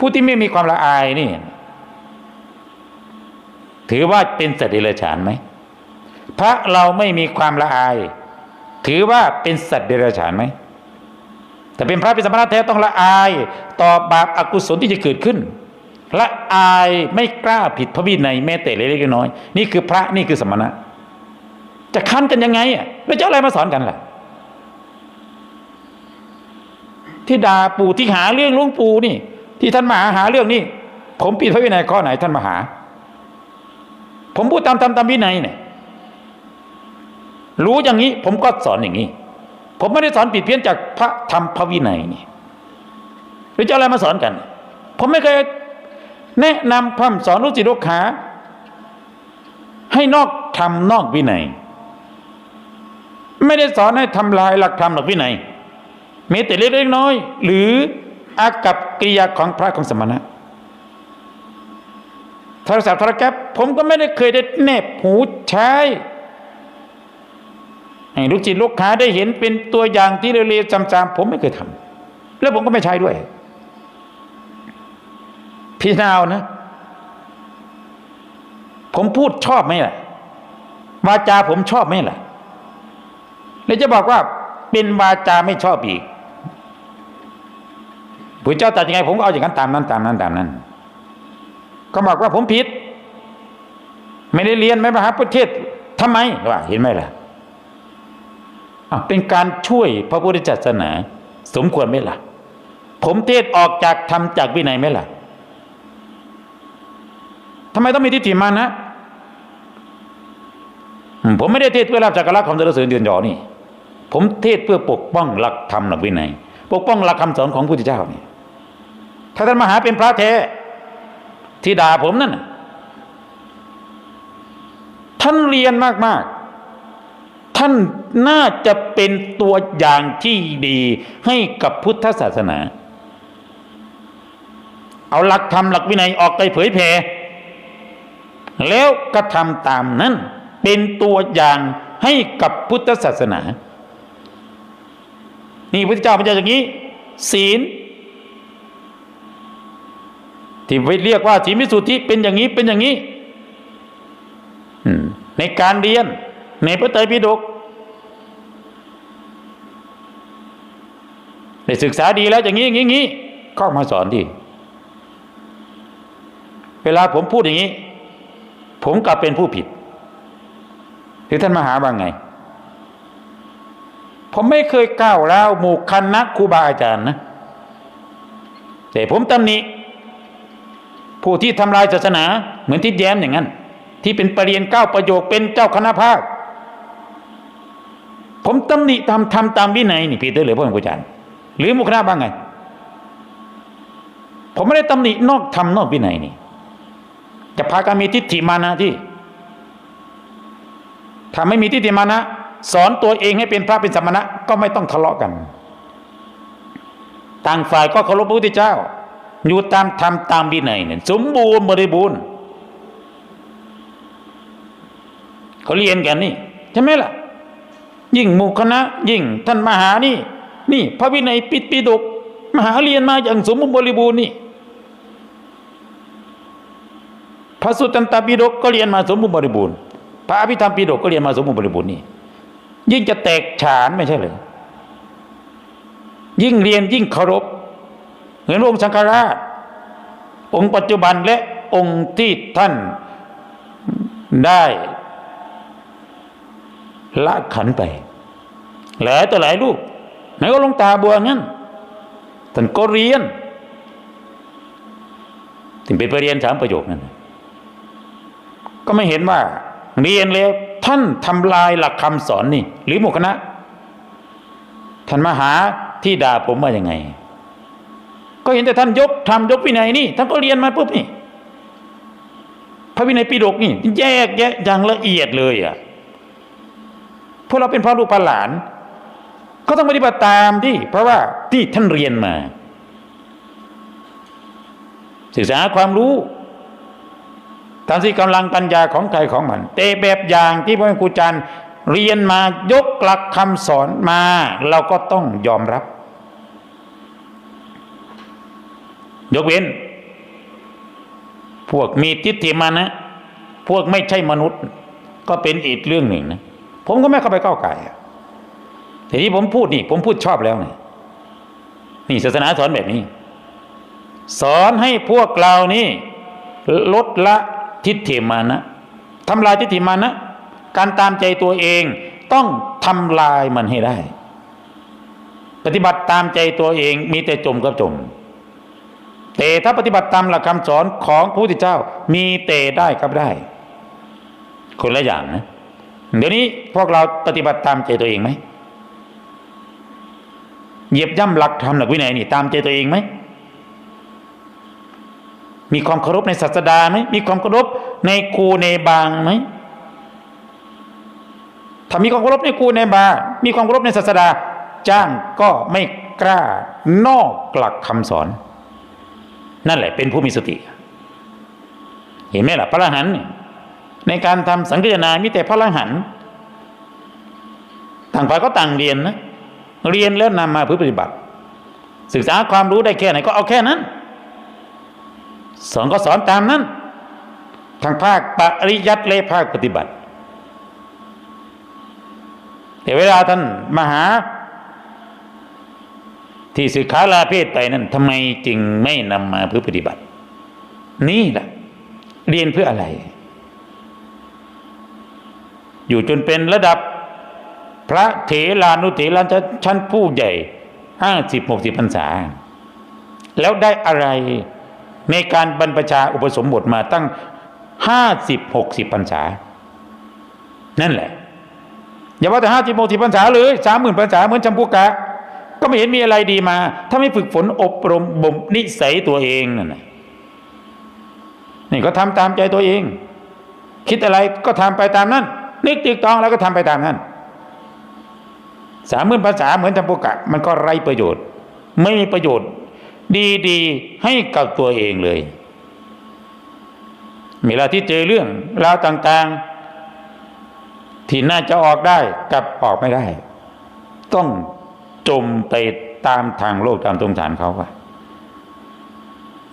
ผู้ที่ไม่มีความละอายนี่ ถือว่าเป็นสัตว์เดรัจฉานไหมพระเราไม่มีความละอาย ถือว่าเป็นสัตว์เดรัจฉานไหมแต่เป็นพระเป็นสมณะแท้ต้องละอายต่อบาปอกุศลที่จะเกิดขึ้นละอายไม่กล้าผิดพระวินัยแม้แต่เล็กๆน้อยนี่คือพระนี่คือสมณะ จะคันกันยังไงอะแล้วจะอาอะไรมาสอนกันล่ะ ที่ด่าปู่ที่หาเรื่องหลุงปู่นี่ ที่ท่านมาหาหาเรื่องนี่ผมผิดพระวินัยข้อไหนท่านมาหา ผมพูดตามตามตามวินัยเนี่ยรู้อย่างนี้ ผมก็สอนอย่างนี้ ผมไม่ได้สอนผิดเพี้ยนจากพระธรรมพระวินัยนี่หรือจะอะไรมาสอนกัน ผมไม่เคยแนะนำพร่ำสอนลูกศิษย์ลูกหาให้นอกธรรมนอกวินัย ไม่ได้สอนให้ทำลายหลักธรรมหลักวินัยมีแต่เล็กๆน้อยๆหรือ อากับกิริยาของพระของสมณะโทรศัพท์โทรแก๊ปผมก็ไม่ได้เคยได้แนบหูใช้ให้ลูกจิตลูกค้าได้เห็นเป็นตัวอย่างที่เร็วๆจำๆผมไม่เคยทำแล้วผมก็ไม่ใช้ด้วย พี่นาวนะ ผมพูดชอบไหมล่ะวาจาผมชอบไหมล่ะ แล้วจะบอกว่าเป็นวาจาไม่ชอบอีก พระเจ้าตัดยังไงผมก็เอาอย่างนั้นตามนั้นตามนั้นตามนั้นก็บอกว่าผมผิด ไม่ได้เรียนไม่มหาประเทศทำไมว่า เห็นไหมล่ะเป็นการช่วยพระพุทธศาสนา สมควรไหมล่ะ ผมเทศออกจากทำจากวินัยไหมล่ะทำไมต้องมีทิฏฐิมานะ ผมไม่ได้เทศเพื่อรับจากรลักษณ์คำสรรเสริญเดือนยอนี่ ผมเทศเพื่อปกป้องหลักธรรมหลักวินัย ปกป้องหลักคำสอนของพระพุทธเจ้านี่ ถ้าท่านมหาเป็นพระแท้ที่ด่าผมนั่นท่านเรียนมาก ๆ ท่านน่าจะเป็นตัวอย่างที่ดีให้กับพุทธศาสนา เอาหลักธรรมหลักวินัยออกไปเผยแผ่แล้วกระทำตามนั้น เป็นตัวอย่างให้กับพุทธศาสนา นี่พระเจ้าพระเจ้าอย่างนี้ ศีล ที่ไปเรียกว่าศีลวิสุทธิเป็นอย่างนี้เป็นอย่างนี้ในการเรียน ในพระไตรปิฎกได้ศึกษาดีแล้วอย่างนี้อย่างนี้อย่างนี้ก็มาสอนที่เวลาผมพูดอย่างนี้ ผมกลับเป็นผู้ผิดหรือท่านมหาว่าไง ผมไม่เคยก้าวแล้วหมู่คณะครูบาอาจารย์นะ แต่ผมตำหนิ ผู้ที่ทำลายศาสนาเหมือนทิดแย้มอย่างนั้น ที่เป็นปรริญญาเก้าประโยคเป็นเจ้าคณะภาค ผมตำหนิทำทำตามวินัยนี่พี่เตอร์หรือพ่ออาจารย์หรือมุคณะบ้างไง ผมไม่ได้ตำหนินอกธรรมนอกวินัยนี่ จะพากันมีทิฏฐิมานะที่ถ้าไม่มีทิฏฐิมานะ สอนตัวเองให้เป็นพระเป็นสมณะก็ไม่ต้องทะเลาะกัน ต่างฝ่ายก็เคารพพระพุทธเจ้า อยู่ตามธรรมตามวินัยเนี่ยสมบูรณ์บริบูรณ์เขาเรียนกันนี่ใช่ไหมล่ะ ยิ่งหมู่คณะ ยิ่งท่านมหานี่ นี่ พระวินัยปิดปิดก มหาเรียนมาอย่างสมบูรณ์บริบูรณ์นี่พระสุตตันตปิฎกก็เรียนมาสมบูรณ์บริบูรณ์พระอภิธรรมปิฎกก็เรียนมาสมบูรณ์บริบูรณ์นี่ยิ่งจะแตกฉานไม่ใช่เลยยิ่งเรียนยิ่งเคารพ มือนองค์สังฆราช องค์ปัจจุบันและองค์ที่ท่านได้ละขันไป หลายต่อหลายลูกไหนก็ลงตาบัวงั้นท่านก็เรียนถึงเป็นไปเรียนสามประโยคนั้นก็ไม่เห็นว่า เรียนแล้วท่านทำลายหลักคำสอนนี่ หรือหมู่คณะ ท่านมาหาที่ด่าผมว่ายังไง ก็เห็นแต่ท่านยกทำยกวินัยนี่ท่านก็เรียนมาปุ๊บนี่ พระวินัยปิฎกนี่แยกแยะอย่างละเอียดเลยอะพวกเราเป็นพ่อลูกพระหลาน ก็ต้องปฏิบัติตามที่ เพราะว่าที่ท่านเรียนมา ศึกษาความรู้ตามที่กำลังปัญญาของใครของมันแต่แบบอย่างที่พระครูจันทร์เรียนมายกหลักคำสอนมา เราก็ต้องยอมรับ ยกเว้น พวกมีทิฏฐิมานะ พวกไม่ใช่มนุษย์ ก็เป็นอีกเรื่องหนึ่งนะผมก็ไม่เข้าไปก้าวไก่อะแต่ที่ผมพูดนี่ ผมพูดชอบแล้วนี่นี่ศาสนาสอนแบบนี้ สอนให้พวกเรานี่ ลดละทิฏฐิมานะทำลายทิฏฐิมานะ การตามใจตัวเองต้องทำลายมันให้ได้ ปฏิบัติตามใจตัวเองมีแต่จมกับจม แต่ถ้าปฏิบัติตามหลักคำสอนของพระพุทธเจ้า มีแต่ได้กับได้ คนละอย่างนะเดี๋ยวนี้พวกเราปฏิบัติตามใจตัวเองไหมเหยียบย่ำหลักธรรมหลักวินัยนี่ตามใจตัวเองไหมมีความเคารพในศาสดาไหมมีความเคารพในครูในบางไหมถ้ามีความเคารพในครูในบา มีความเคารพในศาสดา จ้างก็ไม่กล้านอกหลักคำสอน นั่นแหละเป็นผู้มีสติ เห็นไหมล่ะพระรหันในการทำสังฆนามีแต่พระรหันต่างฝ่ายก็ต่างเรียนนะเรียนแล้วนำมาเพื่อปฏิบัติ ศึกษาความรู้ได้แค่ไหนก็เอาแค่นั้นสอนก็สอนตามนั้นทางภาคปริยัติและภาคปฏิบัติ แต่เวลาท่านมหา ที่ศึกขาลาเพศไปนั้นทำไมจึงไม่นำมาเพื่อปฏิบัติ นี่แหละเรียนเพื่ออะไร อยู่จนเป็นระดับพระเถรานุเถระชั้นผู้ใหญ่ห้าสิบหกสิบพรรษา แล้วได้อะไรในการบรรพชาอุปสมบทมาตั้งห้าสิบหกสิบพรรษา นั่นแหละ อย่าว่าแต่ห้าสิบหกสิบพรรษาเลยสามหมื่นพรรษาเหมือนจำพุกะ ก็ไม่เห็นมีอะไรดีมา ถ้าไม่ฝึกฝนอบรมบ่มนิสัยตัวเองนั่นนะนี่ก็ทำตามใจตัวเอง คิดอะไรก็ทำไปตามนั้นนึกตึกตองแล้วก็ทำไปตามนั้นสามหมื่นภาษาเหมือนจำปุกะ มันก็ไรประโยชน์ ไม่มีประโยชน์ ดีๆให้กับตัวเองเลยเวลาที่เจอเรื่องราวต่างๆ ที่น่าจะออกได้กลับออกไม่ได้ ต้อง จมไปตามทางโลกตามตรงฐานเขาว่า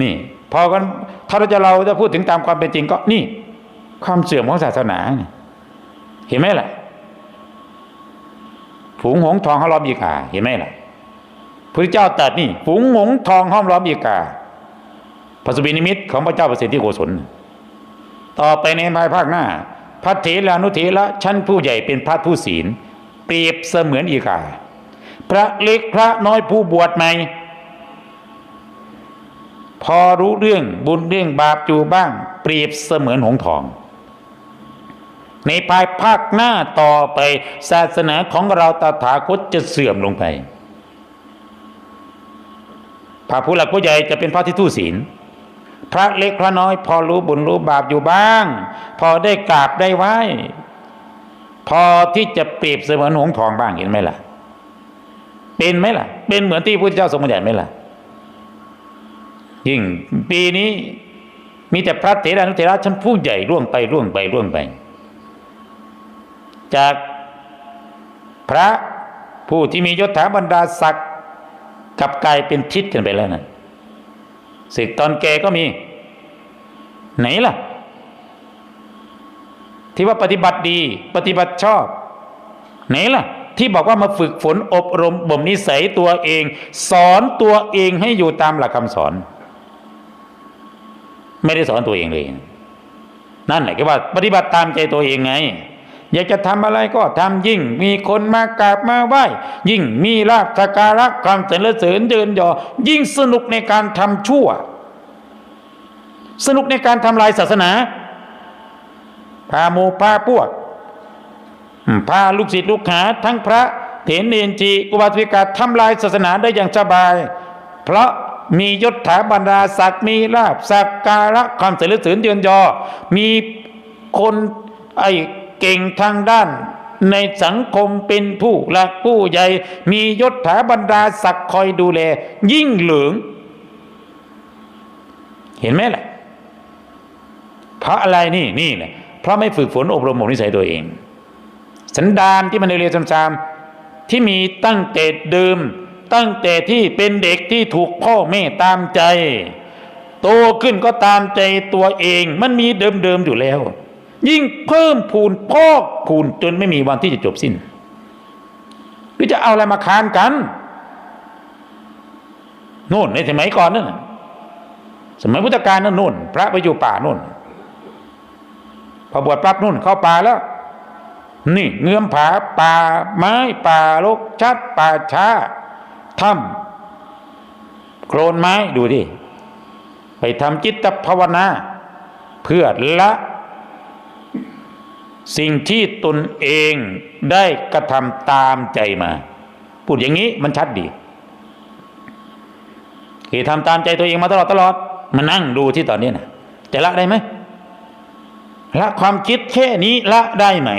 นี่พอกันถ้าเราจะเราจะพูดถึงตามความเป็นจริงก็นี่ ความเสื่อมของศาสนาเห็นไหมล่ะฝูงหงส์ทองห้อมล้อมอีกาเห็นไหมล่ะพระเจ้าตรัสนี่ฝูงหงส์ทองห้อมล้อมอีกาพระสุบินิมิตของพระเจ้าประสิทธิโกศลต่อไปในภายภาคหน้า พระเถรานุเถระชั้นผู้ใหญ่เป็นพระผู้ศีลเปรียบเสมือนอีกา ระเล็กพระน้อยผู้บวชใหม่ พอรู้เรื่องบุญเรื่องบาปอยู่บ้าง เปรียบเสมือนหงทอง ในภายภาคหน้าต่อไปศาสนาของเราตถาคตจะเสื่อมลงไปพระผู้หลักผู้ใหญ่จะเป็นพระที่ทุศีล พระเล็กพระน้อย พอรู้บุญรู้บาปอยู่บ้าง พอได้กราบได้ไหวพอที่จะเปรียบเสมือนหงทองบ้างเห็นไหมล่ะ เป็นไหมล่ะ เป็นเหมือนที่พระพุทธเจ้าทรงบัญญัติไหมล่ะ ยิ่งปีนี้มีแต่พระเถรานุเถระชั้นผู้ใหญ่ร่วงไปร่วงไปร่วงไป จากพระผู้ที่มียศถาบรรดาศักดิ์กับกลายเป็นทิศกันไปแล้วนะศึกตอนแกก็มี ไหนล่ะ ที่ว่าปฏิบัติดี ปฏิบัติชอบ ไหนล่ะ ที่บอกว่ามาฝึกฝนอบรมบ่มนิสัยตัวเอง สอนตัวเองให้อยู่ตามหลักคำสอน ไม่ได้สอนตัวเองเลย นั่นแหละก็ว่า ปฏิบัติตามใจตัวเองไง อยากจะทำอะไรก็ทำยิ่ง มีคนมากราบมาไหว้ยิ่งมีลาภสการะความสรรเสริญเดินยอยิ่งสนุกในการทำชั่ว สนุกในการทำลายศาสนาพาโมพาพวก พาลูกศิษย์ลูกหาทั้งพระเถรเนนจีอุบาสิกาทำลายศาสนาได้อย่างสบาย เพราะมียศถาบรรดาศักดิ์มีลาบสักการะความเสริญเสริญเดือนยอ มีคนไอเก่งทางด้าน ในสังคมเป็นผู้หลักผู้ใหญ่ มียศถาบรรดาศักดิ์คอยดูแล ยิ่งเหลือง เห็นไหมล่ะเพราะอะไรนี่นี่แหละเพราะไม่ฝึกฝนอบรมมนิสัยตัวเอง สันดานที่มันเรียนซ้ำๆที่มีตั้งแต่เดิม ตั้งแต่ที่เป็นเด็กที่ถูกพ่อแม่ตามใจ โตขึ้นก็ตามใจตัวเองมันมีเดิมๆอยู่แล้ว ยิ่งเพิ่มพูนพอกพูนจนไม่มีวันที่จะจบสิ้นหรือจะเอาอะไรมาค้านกันโน่นในสมัยก่อนนั่นสมัยพุทธกาลนั่นโน่นพระไปอยู่ป่าโน่นพอบวชปั๊บนู่นเข้าป่าแล้ว นี่ เงื้อมผาป่าไม้ป่าลกชัดป่าช้าถ้ำโคลนไม้ดูดิไปทำจิตภาวนา เพื่อละ สิ่งที่ตนเองได้กระทำตามใจมา พูดอย่างนี้มันชัดดีที่ทำตามใจตัวเองมาตลอดตลอดมานั่งดูที่ตอนนี้นะจะละได้ไหมละความคิดแค่นี้ละได้ไหม